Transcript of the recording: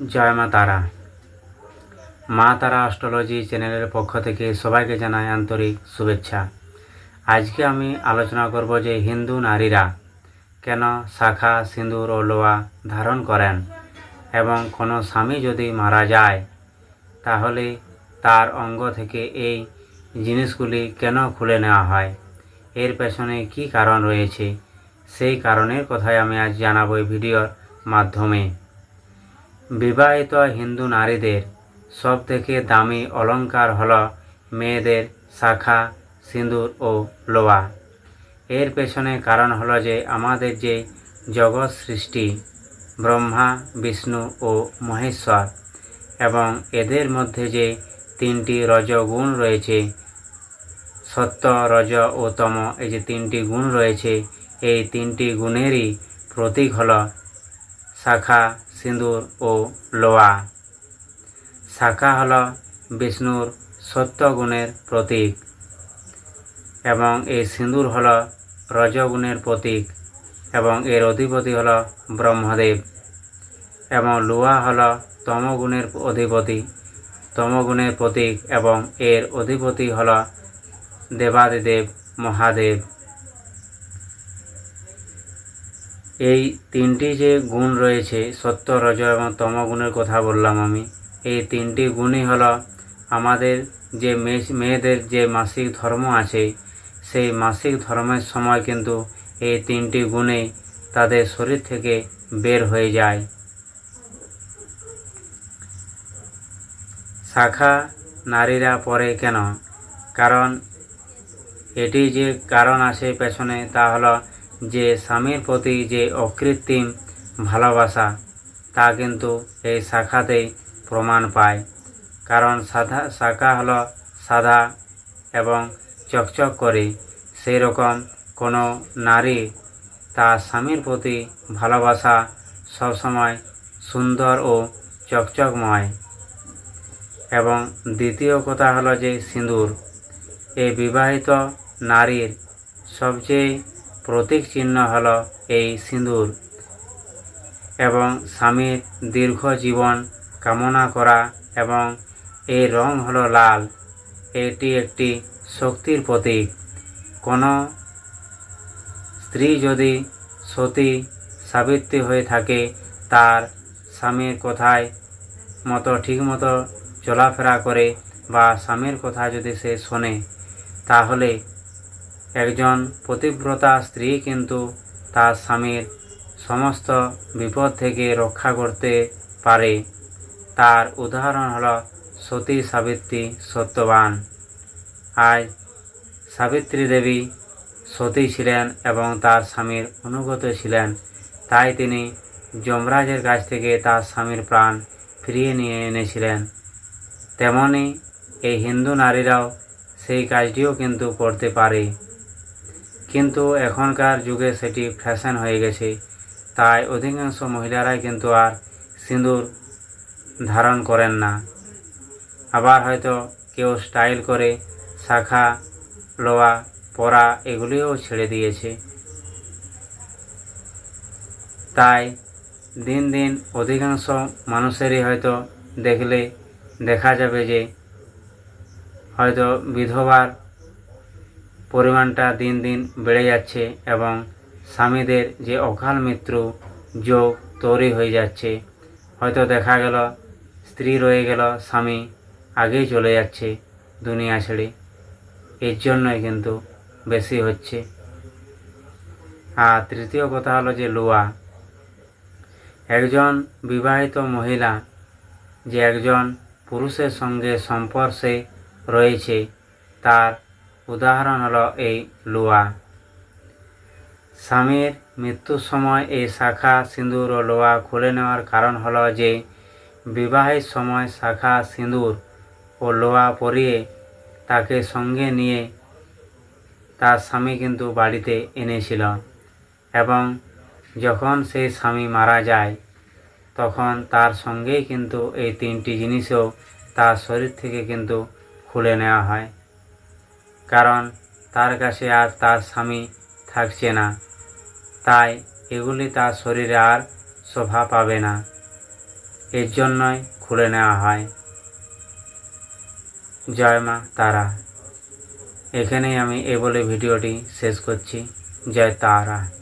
জয় মা তারা। মা তারা অস্ট্রোলজি চ্যানেলের পক্ষ থেকে সবাইকে জানাই আন্তরিক শুভেচ্ছা। আজকে আমি আলোচনা করব যে হিন্দু নারীরা কেন শাখা সিঁদুর ও লোয়া ধারণ করেন এবং কোনো স্বামী যদি মারা যায়, তাহলে তার অঙ্গ থেকে এই জিনিসগুলি কেন খুলে নেওয়া হয়? এর পেছনে কি কারণ রয়েছে? সেই কারণের কথাই আমি আজ জানাব এই ভিডিওর মাধ্যমে। বিবাহিত হিন্দু নারীদের সব থেকে দামি অলংকার হল মেয়েদের শাখা, সিঁদুর ও লোয়া। এর পেছনে কারণ হলো যে আমাদের যে জগৎ সৃষ্টি, ব্রহ্মা, বিষ্ণু ও মহেশ্বর, এবং এদের মধ্যে যে তিনটি রজগুণ রয়েছে, সত্য, রজ ও তম, এই যে তিনটি গুণ রয়েছে, এই তিনটি গুণেরই প্রতীক হল শাখা সিঁদুর ও লোয়া। শাখা হল বিষ্ণুর সত্য গুণের প্রতীক এবং এই সিঁদুর হল রজগুণের প্রতীক এবং এর অধিপতি হল ব্রহ্মদেব এবং লোহা হল তমগুণের অধিপতি, তমগুণের প্রতীক এবং এর অধিপতি হল দেবাদিদেব মহাদেব। এই তিনটি যে গুণ রয়েছে, সত্য, রজ এবং তম গুণের কথা বললাম আমি, এই তিনটি গুণই হলো আমাদের যে মেয়ে- মেয়েদের যে মাসিক ধর্ম আছে, সেই মাসিক ধর্মের সময় কিন্তু এই তিনটি গুণেই তাদের শরীর থেকে বের হয়ে যায়। শাখা নারীরা পরে কেন? কারণ এটি যে কারণ আছে পেছনে তা হলো যে স্বামীর প্রতি যে অকৃত্রিম ভালোবাসা, তা কিন্তু এই শাখাতেই প্রমাণ পায়। কারণ সাদা শাখা হলো সাদা এবং চকচক করে। সেই রকম কোনো নারী তার স্বামীর প্রতি ভালোবাসা সবসময় সুন্দর ও চকচকময়। এবং দ্বিতীয় কথা হলো যে সিঁদুর। এই বিবাহিত নারীর সবচেয়ে প্রতীক চিহ্ন হলো এই সিঁদুর এবং স্বামীর দীর্ঘ জীবন কামনা করা এবং এই রং হলো লাল। এটি একটি শক্তির প্রতীক। কোনো স্ত্রী যদি সতী সাবিত্রী হয়ে থাকে, তার স্বামীর কথায় মতো ঠিকমতো চলাফেরা করে বা স্বামীর কথা যদি সে শোনে, তাহলে একজন পতিব্রতা স্ত্রী কিন্তু তার স্বামীর সমস্ত বিপদ থেকে রক্ষা করতে পারে। তার উদাহরণ হল সতী সাবিত্রী সত্যবান। আজ সাবিত্রী দেবী সতী ছিলেন এবং তার স্বামীর অনুগত ছিলেন। তাই তিনি যমরাজের কাছ থেকে তার স্বামীর প্রাণ ফিরিয়ে নিয়ে এনেছিলেন। তেমনি এই হিন্দু নারীরাও সেই কাজটিও কিন্তু করতে পারে। কিন্তু এখনকার যুগে সেটি ফ্যাশন হয়ে গেছে। তাই অধিকাংশ মহিলারাই কিন্তু আর সিঁদুর ধারণ করেন না। আবার হয়তো কেউ স্টাইল করে শাখা, লোয়া, পরা এগুলিও ছেড়ে দিয়েছে। তাই দিন দিন অধিকাংশ মানুষেরই হয়তো দেখলে দেখা যাবে যে হয়তো বিধবার পরিমাণটা দিন দিন বেড়ে যাচ্ছে এবং স্বামীদের যে অকাল মৃত্যু যোগ তৈরি হয়ে যাচ্ছে। হয়তো দেখা গেল, স্ত্রী রয়ে গেল, স্বামী আগেই চলে যাচ্ছে দুনিয়া ছেড়ে। এর জন্যই কিন্তু বেশি হচ্ছে। আর তৃতীয় কথা হলো যে লোয়া। একজন বিবাহিত মহিলা যে একজন পুরুষের সঙ্গে সম্পর্কে রয়েছে, তার উদাহরণ হলো এই লোয়া। স্বামীর মৃত্যুর সময় এই শাখা সিঁদুর ও লোয়া খুলে নেওয়ার কারণ হলো যে, বিবাহের সময় শাখা সিঁদুর ও লোয়া পরিয়ে তাকে সঙ্গে নিয়ে তার স্বামী কিন্তু বাড়িতে এনেছিল এবং যখন সেই স্বামী মারা যায়, তখন তার সঙ্গেই কিন্তু এই তিনটি জিনিসও তার শরীর থেকে কিন্তু খুলে নেওয়া হয়। কারণ তার কাছে আর তার স্বামী থাকছে না। তাই এগুলি তার শরীরে আর শোভা পাবে না। এর জন্যই খুলে নেওয়া হয়। জয় মা তারা। এখানেই আমি এ বলে ভিডিওটি শেষ করছি। জয় তারা।